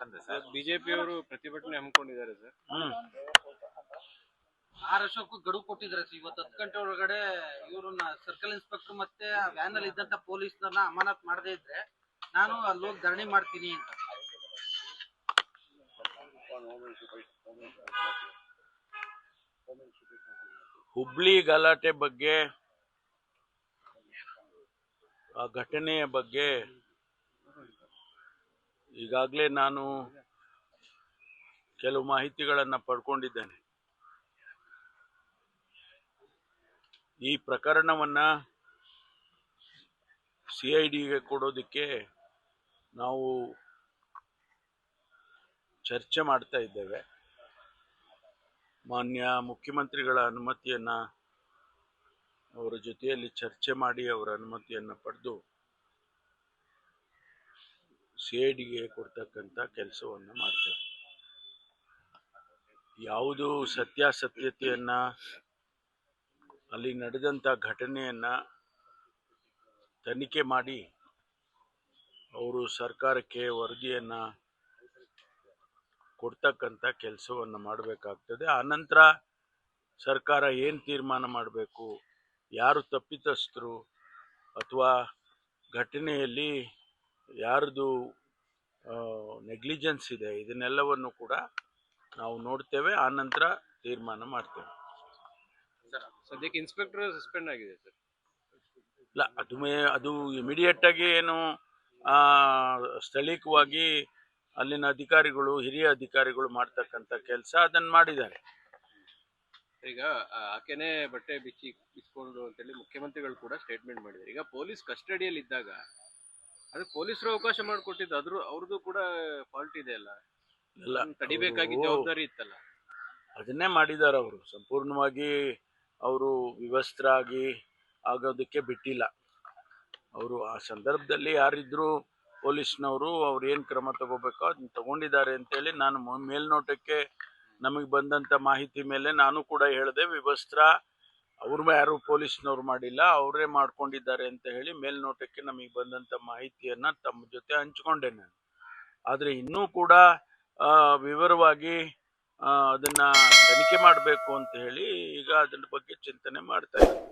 ಮಾಡ್ತಂದ್ರೆ sir ಬಿಜೆಪಿಯವರು ಪ್ರತಿಭಟನೆ ಹಮ್ಮಿಕೊಂಡಿದ್ದಾರೆ ಸರ್ ಹ್ಮ್. ಆರ್ ಅಶೋಕ್ ಗಡುವು ಕೊಟ್ಟಿದ್ದಾರೆ ಸರ್ ಇವತ್ತು ಹತ್ತು ಗಂಟೆ ಒಳಗಡೆ ಇವ್ರನ್ನ ಸರ್ಕಲ್ ಇನ್ಸ್ಪೆಕ್ಟರ್ ಮತ್ತೆ ವ್ಯಾನ್ ಅಲ್ಲಿ ಇದ್ದಂತ ಪೊಲೀಸ್ನನ್ನ ಅಮಾನತ್ ಮಾಡದೇ ಇದ್ರೆ ನಾನು ಅಲ್ಲಿ ಹೋಗಿ ಧರಣಿ ಮಾಡ್ತೀನಿ ಅಂತ. ಹುಬ್ಳಿ ಗಲಾಟೆ ಬಗ್ಗೆ ಆ ಘಟನೆಯ ಬಗ್ಗೆ ಈಗಾಗಲೇ ನಾನು ಕೆಲವು ಮಾಹಿತಿಗಳನ್ನು ಪಡ್ಕೊಂಡಿದ್ದೇನೆ. ಈ ಪ್ರಕರಣವನ್ನು ಸಿ ಐ ಡಿಗೆ ಕೊಡೋದಕ್ಕೆ ನಾವು ಚರ್ಚೆ ಮಾಡ್ತಾ ಇದ್ದೇವೆ. ಮಾನ್ಯ ಮುಖ್ಯಮಂತ್ರಿಗಳ ಅನುಮತಿಯನ್ನು, ಅವರ ಜೊತೆಯಲ್ಲಿ ಚರ್ಚೆ ಮಾಡಿ ಅವರ ಅನುಮತಿಯನ್ನು ಪಡೆದು ಸಿ ಐ ಡಿಗೆ ಕೊಡ್ತಕ್ಕಂಥ ಕೆಲಸವನ್ನು ಮಾಡ್ತೇವೆ. ಯಾವುದು ಸತ್ಯಾಸತ್ಯತೆಯನ್ನು, ಅಲ್ಲಿ ನಡೆದಂಥ ಘಟನೆಯನ್ನ ತನಿಖೆ ಮಾಡಿ ಅವರು ಸರ್ಕಾರಕ್ಕೆ ವರದಿಯನ್ನ ಕೊಡ್ತಕ್ಕಂಥ ಕೆಲಸವನ್ನು ಮಾಡಬೇಕಾಗ್ತದೆ. ಆನಂತರ ಸರ್ಕಾರ ಏನು ತೀರ್ಮಾನ ಮಾಡಬೇಕು, ಯಾರು ತಪ್ಪಿತಸ್ಥರು ಅಥವಾ ಘಟನೆಯಲ್ಲಿ ಯಾರ್ದು ನೆಗ್ಲಿಜೆನ್ಸ್ ಇದೆ. ಇದನ್ನೆಲ್ಲವನ್ನು ಕೂಡ ನಾವು ನೋಡ್ತೇವೆ. ಆನಂತರ ತೀರ್ಮಾನ ಮಾಡ್ತೇವೆ. ಸದ್ಯಕ್ಕೆ ಇನ್ಸ್ಪೆಕ್ಟರ್ ಸಸ್ಪೆಂಡ್ ಆಗಿದೆ ಸರ್. ಇಲ್ಲ ಅದು ಮೇ ಅದು ಇಮಿಡಿಯೇಟ್ ಆಗಿ ಏನು ಆ, ಸ್ಥಳೀಯವಾಗಿ ಅಲ್ಲಿನ ಅಧಿಕಾರಿಗಳು ಹಿರಿಯ ಅಧಿಕಾರಿಗಳು ಮಾಡ್ತಕ್ಕಂಥ ಕೆಲಸ ಅದನ್ನು ಮಾಡಿದ್ದಾರೆ. ಈಗ ಆ, ಆಕೆನೆ ಬಟ್ಟೆ ಬಿಚ್ಚಿ ಬಿಚ್ಕೊಂಡು ಅಂತೇಳಿ ಮುಖ್ಯಮಂತ್ರಿಗಳು ಕೂಡ ಸ್ಟೇಟ್ಮೆಂಟ್ ಮಾಡಿದ್ದಾರೆ. ಈಗ ಪೊಲೀಸ್ ಕಸ್ಟಡಿಯಲ್ಲಿ ಇದ್ದಾಗ ಅದು ಪೊಲೀಸರು ಅವಕಾಶ ಮಾಡಿಕೊಟ್ಟಿದ್ದು ಅದ್ರ ಅವ್ರದ್ದು ಕೂಡ ಫಾಲ್ಟ್ ಇದೆ ಅಲ್ಲ. ಎಲ್ಲ ತಡಿಬೇಕಾಗಿ ಅವ್ರು- ಜವಾಬ್ದಾರಿ ಇತ್ತಲ್ಲ. ಅದನ್ನೇ ಮಾಡಿದ್ದಾರೆ ಅವರು. ಸಂಪೂರ್ಣವಾಗಿ ಅವರು ವಿವಸ್ತ್ರರಾಗಿ ಆಗೋದಕ್ಕೆ ಬಿಟ್ಟಿಲ್ಲ. ಅವರು ಆ ಸಂದರ್ಭದಲ್ಲಿ ಯಾರಿದ್ರು ಪೊಲೀಸ್ನವರು ಅವ್ರು ಏನು ಕ್ರಮ ತಗೋಬೇಕೋ ಅದನ್ನ ತಗೊಂಡಿದ್ದಾರೆ ಅಂತೇಳಿ ನಾನು ಮೊ- ಮೇಲ್ನೋಟಕ್ಕೆ ನಮಗೆ ಬಂದಂಥ ಮಾಹಿತಿ ಮೇಲೆ ನಾನು ಕೂಡ ಹೇಳಿದೆ ವಿವಸ್ತ್ರ ಅವ್ರು ಯಾರು ಪೊಲೀಸ್ನವ್ರು ಮಾಡಿಲ್ಲ, ಅವರೇ ಮಾಡ್ಕೊಂಡಿದ್ದಾರೆ ಅಂತ ಹೇಳಿ ಮೇಲ್ನೋಟಕ್ಕೆ ನಮಗೆ ಬಂದಂಥ ಮಾಹಿತಿಯನ್ನ ತಮ್ಮ ಜೊತೆ ಹಂಚ್ಕೊಂಡೆ ನಾನು. ಆದರೆ ಇನ್ನೂ ಕೂಡ ವಿವರವಾಗಿ ಅದನ್ನು ತನಿಖೆ ಮಾಡಬೇಕು ಅಂತ ಹೇಳಿ ಈಗ ಅದರ ಬಗ್ಗೆ ಚಿಂತನೆ ಮಾಡ್ತಾ ಇದ್ದೀನಿ